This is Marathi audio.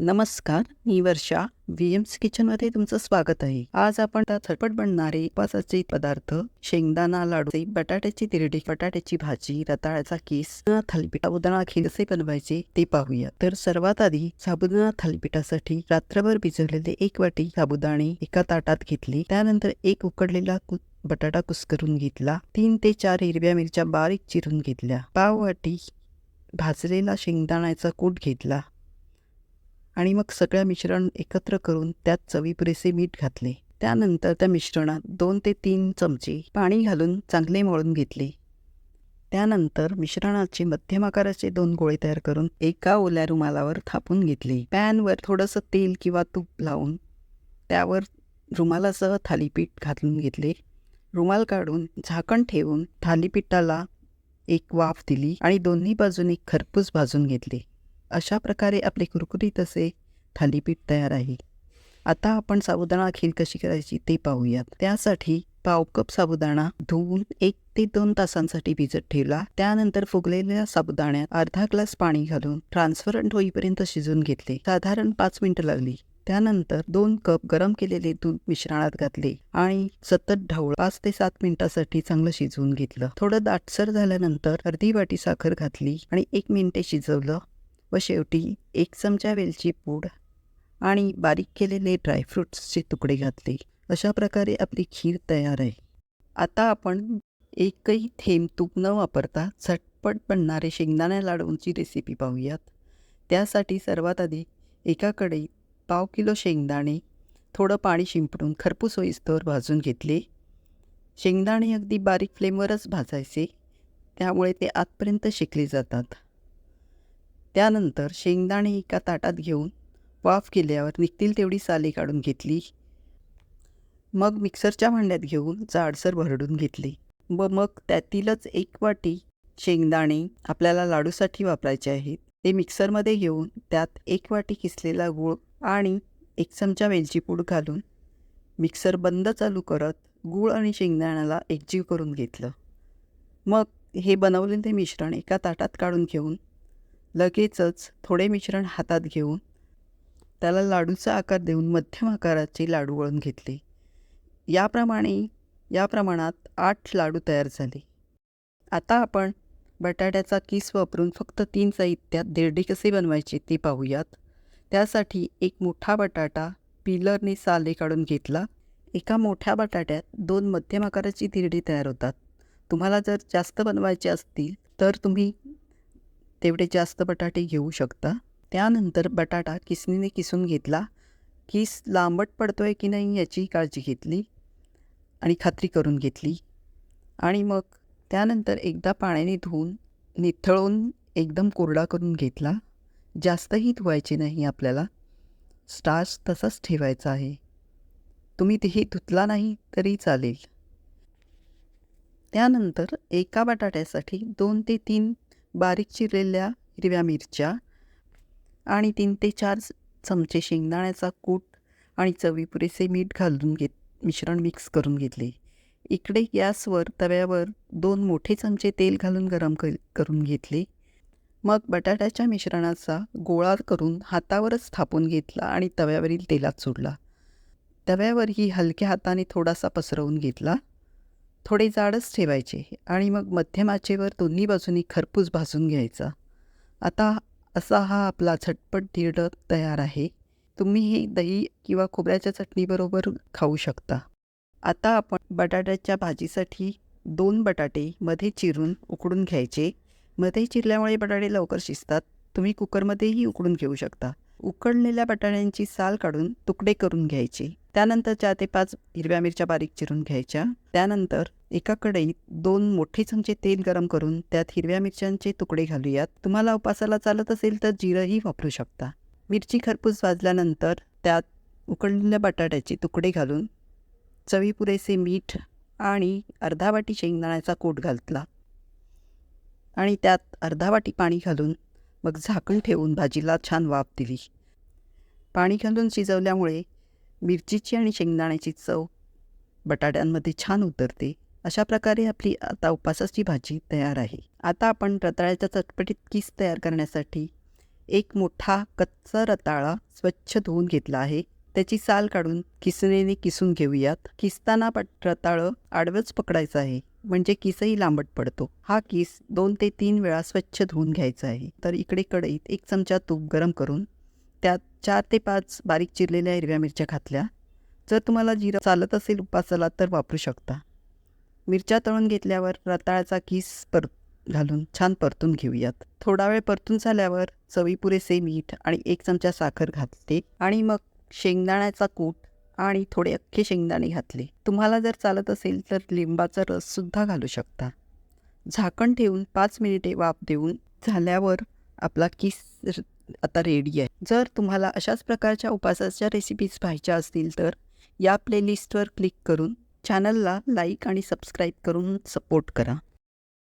नमस्कार मी वर्षा. व्हीएम्स किचनमध्ये तुमचं स्वागत आहे. आज आपण आता झटपट बनणारे उपवासाचे पदार्थ शेंगदाणा लाडू बटाट्याची तिरडी बटाट्याची भाजी रताळ्याचा केस साबुदाणा थालीपीठ साबुदाणा खीर कसे बनवायचे ते पाहूया. तर सर्वात आधी साबुदाणा थालीपीठासाठी रात्रभर भिजवलेले एक वाटी साबुदाणे एका ताटात घेतली. त्यानंतर एक उकडलेला कु- बटाटा कुस्करून घेतला. तीन ते चार हिरव्या मिरच्या बारीक चिरून घेतल्या. पाव वाटी भाजलेला शेंगदाण्याचा कूट घेतला. आणि मग सगळं मिश्रण एकत्र करून त्यात चवी पुरेसे मीठ घातले. त्यानंतर त्या मिश्रणात दोन ते तीन चमचे पाणी घालून चांगले मळून घेतले. त्यानंतर मिश्रणाचे मध्यम आकाराचे दोन गोळे तयार करून एका ओल्या रुमालावर थापून घेतले. पॅनवर थोडंसं तेल किंवा तूप लावून त्यावर रुमालासह थालीपीठ घालून घेतले. रुमाल काढून झाकण ठेवून थालीपीठाला एक वाफ दिली आणि दोन्ही बाजूने खरपूस भाजून घेतले. अशा प्रकारे आपले कुरकुरीत असे थालीपीठ तयार आहे. आता आपण साबुदाणा खीर कशी करायची ते पाहूयात. त्यासाठी पाव कप साबुदाणा धुवून एक ते दोन तासांसाठी भिजत ठेवला. त्यानंतर फुगलेल्या साबुदाण्यात अर्धा ग्लास पाणी घालून ट्रान्सफरंट होईपर्यंत शिजवून घेतले. साधारण पाच मिनिटं लागली. त्यानंतर दोन कप गरम केलेले दूध मिश्रणात घातले आणि सतत ढवळ पाच ते सात मिनिटासाठी चांगलं शिजवून घेतलं. थोडं दाटसर झाल्यानंतर अर्धी वाटी साखर घातली आणि एक मिनिटे शिजवलं. व शेवटी एक चमचा वेलची पूड आणि बारीक केलेले ड्रायफ्रुट्सचे तुकडे घातले. अशा प्रकारे आपली खीर तयार आहे. आता आपण एकही थेंब तूप न वापरता झटपट बनणारे शेंगदाण्या लाडूंची रेसिपी पाहूयात. त्यासाठी सर्वात आधी एका कढईत पाव किलो शेंगदाणे थोडं पाणी शिंपडून खरपूस होईस्तोवर भाजून घेतले. शेंगदाणे अगदी बारीक फ्लेमवरच भाजायचे. त्यामुळे ते आतपर्यंत शिकले जातात. त्यानंतर शेंगदाणे एका ताटात घेऊन वाफ केल्यावर निघतील तेवढी साले काढून घेतली. मग मिक्सरच्या भांड्यात घेऊन जाडसर भरडून घेतली. व मग त्यातीलच एक वाटी शेंगदाणे आपल्याला लाडूसाठी वापरायचे आहेत. ते मिक्सरमध्ये घेऊन त्यात एक वाटी किसलेला गूळ आणि एक चमचा वेलची पूड घालून मिक्सर बंद चालू करत गूळ आणि शेंगदाण्याला एकजीव करून घेतलं. मग हे बनवलेले मिश्रण एका ताटात काढून घेऊन लगेचच थोडे मिश्रण हातात घेऊन त्याला लाडूचा आकार देऊन मध्यम आकाराचे लाडू वळून घेतले. याप्रमाणे या प्रमाणात आठ लाडू तयार झाले. आता आपण बटाट्याचा किस वापरून फक्त तीन साहित्यात दिरडी कसे बनवायचे ते पाहूयात. त्यासाठी एक मोठा बटाटा पिलरने साले काढून घेतला. एका मोठ्या बटाट्यात दोन मध्यम आकाराची दिरडी तयार होतात. तुम्हाला जर जास्त बनवायचे असतील तर तुम्ही तेवढे जास्त बटाटे घेऊ शकता. त्यानंतर बटाटा किसनीने किसून घेतला. किस लांबट पडतो आहे की नाही याची काळजी घेतली आणि खात्री करून घेतली. आणि मग त्यानंतर एकदा पाण्याने धुवून निथळून एकदम कोरडा करून घेतला. जास्तही धुवायचे नाही आपल्याला. स्टार्च तसाच ठेवायचा आहे. तुम्ही तेही धुतला नाही तरी चालेल. त्यानंतर एका बटाट्यासाठी दोन ते तीन बारीक चिरलेल्या हिरव्या मिरच्या आणि तीन ते चार चमचे शेंगदाण्याचा कूट आणि चवी पुरेसे मीठ घालून घेत मिश्रण मिक्स करून घेतले. इकडे गॅसवर तव्यावर दोन मोठे चमचे तेल घालून गरम कर करून घेतले. मग बटाट्याच्या मिश्रणाचा गोळा करून हातावरच थापून घेतला आणि तव्यावरील तेलात सोडला. तव्यावरही हलक्या हाताने थोडासा पसरवून घेतला. थोडे जाडच ठेवायचे आणि मग मध्यम आचेवर दोन्ही बाजूनी खरपूस भाजून घ्यायचा. आता असा हा आपला झटपट धिरड तयार आहे. तुम्ही हे दही किंवा खोबऱ्याच्या चटणीबरोबर खाऊ शकता. आता आपण बटाट्याच्या भाजीसाठी दोन बटाटे मध्ये चिरून उकडून घ्यायचे. मध्ये चिरल्यामुळे बटाटे लवकर शिजतात. तुम्ही कुकरमध्येही उकडून घेऊ शकता. उकडलेल्या बटाट्यांची साल काढून तुकडे करून घ्यायचे. त्यानंतर चार ते पाच हिरव्या मिरच्या बारीक चिरून घ्यायच्या. त्यानंतर एका कढईत दोन मोठे चमचे तेल गरम करून त्यात हिरव्या मिरच्यांचे तुकडे घालूयात. तुम्हाला उपासाला चालत असेल तर जिरंही वापरू शकता. मिरची खरपूस वाजल्यानंतर त्यात उकडलेल्या बटाट्याचे तुकडे घालून चवी पुरेसे मीठ आणि अर्धा वाटी शेंगदाण्याचा कोट घातला. आणि त्यात अर्धा वाटी पाणी घालून मग झाकण ठेवून भाजीला छान वाफ दिली. पाणी घालून शिजवल्यामुळे मिरचीची आणि शेंगदाण्याची चव बटाट्यांमध्ये छान उतरते. अशा प्रकारे आपली आता उपासाची भाजी तयार आहे. आता आपण रताळ्याच्या चटपटीत किस तयार करण्यासाठी एक मोठा कच्चा रताळा स्वच्छ धुवून घेतला आहे. त्याची साल काढून किसणीने किसून घेऊयात. किसताना पट रताळं आडवंच पकडायचं आहे. म्हणजे किसही लांबट पडतो. हा किस दोन ते तीन वेळा स्वच्छ धुवून घ्यायचा आहे. तर इकडे कढईत एक चमचा तूप गरम करून त्यात चार ते पाच बारीक चिरलेल्या हिरव्या मिरच्या घातल्या जर तुम्हाला जिरं चालत असेल उपासाला तर वापरू शकता. मिरच्या तळून घेतल्यावर रताळाचा किस पर घालून छान परतून घेऊयात. थोडा वेळ परतून झाल्यावर चवी पुरेसे मीठ आणि एक चमचा साखर घातले आणि मग शेंगदाण्याचा कूट आणि थोडे अख्खे शेंगदाणे घातले. तुम्हाला जर चालत असेल तर लिंबाचा रससुद्धा घालू शकता. झाकण ठेवून पाच मिनिटे वाफ देऊन झाल्यावर आपला किस आता रेडी आहे. जर तुम्हाला अशाच प्रकारच्या उपासाच्या रेसिपीज पाहिजे असतील तर या प्लेलिस्टवर क्लिक करून चॅनलला लाईक आणि सबस्क्राईब करून सपोर्ट करा.